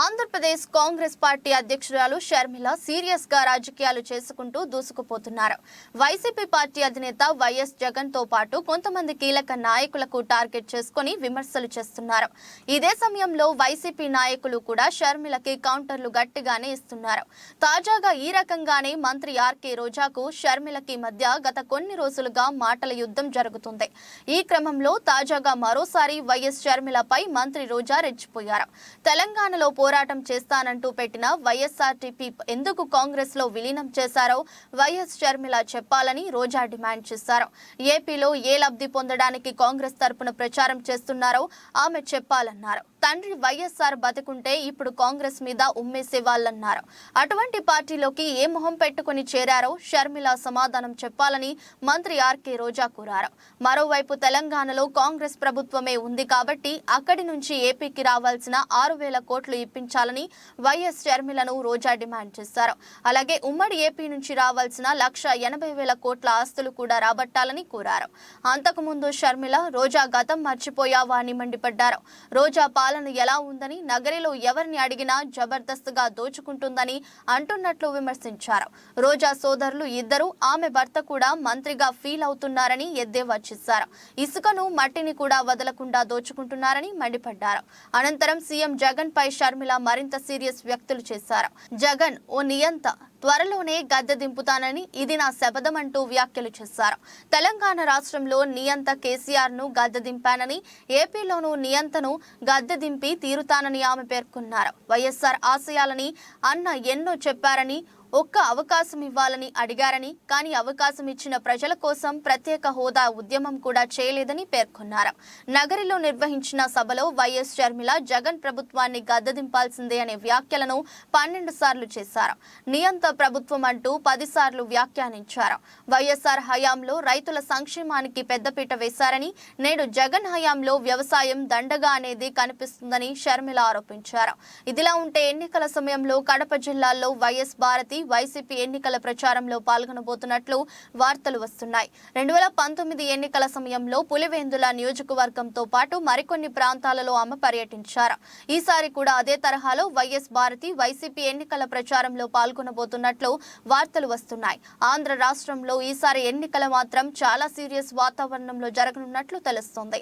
Andhra Pradesh Congress party అధ్యక్షురాలు షర్మిల సీరియస్గా రాజకీయాలు చేసుకుంటూ దూసుకుపోతున్నారు. వైసీపీ పార్టీ అధినేత వైఎస్ జగన్తో పాటు కొంతమంది కీలక నాయకులకు టార్గెట్ చేసుకుని విమర్శలు చేస్తున్నారు. ఇదే సమయంలో వైసీపీ నాయకులు కూడా షర్మిలకి కౌంటర్లు గట్టిగానే ఇస్తున్నారు. తాజాగా ఈ రకంగానే మంత్రి ఆర్కే రోజాకు షర్మిలకి మధ్య గత కొన్ని రోజులుగా మాటల యుద్ధం జరుగుతుంది. ఈ క్రమంలో తాజాగా మరోసారి వైఎస్ షర్మిలపై మంత్రి రోజా రెచ్చిపోయారు. తెలంగాణలో పోరాటం చేస్తానంటూ పెట్టిన వైఎస్ఆర్టీపీ ఎందుకు కాంగ్రెస్లో విలీనం చేశారో వైఎస్ షర్మిల చెప్పాలని రోజా డిమాండ్ చేశారు. ఏపీలో ఏ లబ్ధి పొందడానికి కాంగ్రెస్ తరపున ప్రచారం చేస్తున్నారో ఆమె చెప్పాలన్నారు. తండ్రి వైఎస్ఆర్ బతుకుంటే ఇప్పుడు కాంగ్రెస్ మీద ఉమ్మేసే వాళ్ళన్నారు. అటువంటి పార్టీలోకి ఏ మొహం పెట్టుకుని చేరారో షర్మిల సమాధానం చెప్పాలని మంత్రి ఆర్కే రోజా కోరారు. మరోవైపు తెలంగాణలో కాంగ్రెస్ ప్రభుత్వమే ఉంది కాబట్టి అక్కడి నుంచి ఏపీకి రావాల్సిన ఆరు వేల కోట్లు ఇప్పించాలని వైఎస్ షర్మిలను రోజా డిమాండ్ చేశారు. అలాగే ఉమ్మడి ఏపీ నుంచి రావాల్సిన లక్ష ఎనభై వేల కోట్ల ఆస్తులు కూడా రాబట్టాలని కోరారు. అంతకుముందు షర్మిల రోజా గతం మర్చిపోయావా అని మండిపడ్డారు. రోజా పాలన ఎలా ఉందని నగరిలో ఎవరిని అడిగినా జబర్దస్త్గా దోచుకుంటుందని అంటున్నట్లు విమర్శించారు. రోజా సోదరులు ఇద్దరు ఆమె భర్త కూడా మంత్రిగా ఫీల్ అవుతున్నారని ఎద్దేవా చేశారు. ఇసుకను మట్టిని కూడా వదలకుండా దోచుకుంటున్నారని మండిపడ్డారు. అనంతరం సీఎం జగన్ పై షర్మిల మరింత సీరియస్ వ్యక్తులు చేశారు. జగన్ ఓ నియంత త్వరలోనే గద్దె దింపుతానని ఇది నా శపథం అంటూ వ్యాఖ్యలు చేశారు. తెలంగాణ రాష్ట్రంలో నియంత కేసీఆర్ను గద్దె దింపానని ఏపీలోనూ నియంతను గద్దె దింపి తీరుతానని ఆమె పేర్కొన్నారు. వైఎస్ఆర్ ఆశయాలని అన్న ఎన్నో చెప్పారని ఒక్క అవకాశం ఇవ్వాలని అడిగారని కానీ అవకాశం ఇచ్చిన ప్రజల కోసం ప్రత్యేక హోదా ఉద్యమం కూడా చేయలేదని పేర్కొన్నారు. నగరిలో నిర్వహించిన సభలో వైఎస్ షర్మిల జగన్ ప్రభుత్వాన్ని గద్దదింపాల్సిందే అనే వ్యాఖ్యలను పన్నెండు సార్లు చేశారు. నియంత ప్రభుత్వం అంటూ పదిసార్లు వ్యాఖ్యానించారు. వైఎస్ఆర్ హయాంలో రైతుల సంక్షేమానికి పెద్దపీట వేశారని నేడు జగన్ హయాంలో వ్యవసాయం దండగా అనేది కనిపిస్తుందని షర్మిల ఆరోపించారు. ఇదిలా ఉంటే ఎన్నికల సమయంలో కడప జిల్లాలో వైఎస్ భారతి వైసీపీ ఎన్నికల ప్రచారంలో పాల్గొనబోతున్నట్లు వార్తలు వస్తున్నాయి. రెండు వేల పంతొమ్మిది ఎన్నికల సమయంలో పులివెందుల నియోజకవర్గంతో పాటు మరికొన్ని ప్రాంతాలలో ఆమె పర్యటించారు. ఈసారి కూడా అదే తరహాలో వైఎస్ భారతి వైసీపీ ఎన్నికల ప్రచారంలో పాల్గొనబోతున్నట్లు వార్తలు వస్తున్నాయి. ఆంధ్ర రాష్ట్రంలో ఈసారి ఎన్నికల మాత్రం చాలా సీరియస్ వాతావరణంలో జరగనున్నట్లు తెలుస్తోంది.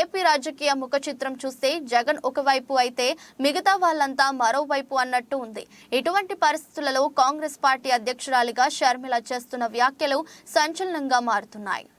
ఏపీ రాజకీయ ముఖ చిత్రం చూస్తే జగన్ ఒకవైపు అయితే మిగతా వాళ్ళంతా మరోవైపు అన్నట్టు ఉంది. ఇటువంటి పరిస్థితులలో కాంగ్రెస్ కాంగ్రెస్ పార్టీ అధ్యక్షురాలిగా షర్మిల చేస్తున్న వ్యాఖ్యలు సంచలనంగా మారుతున్నాయి.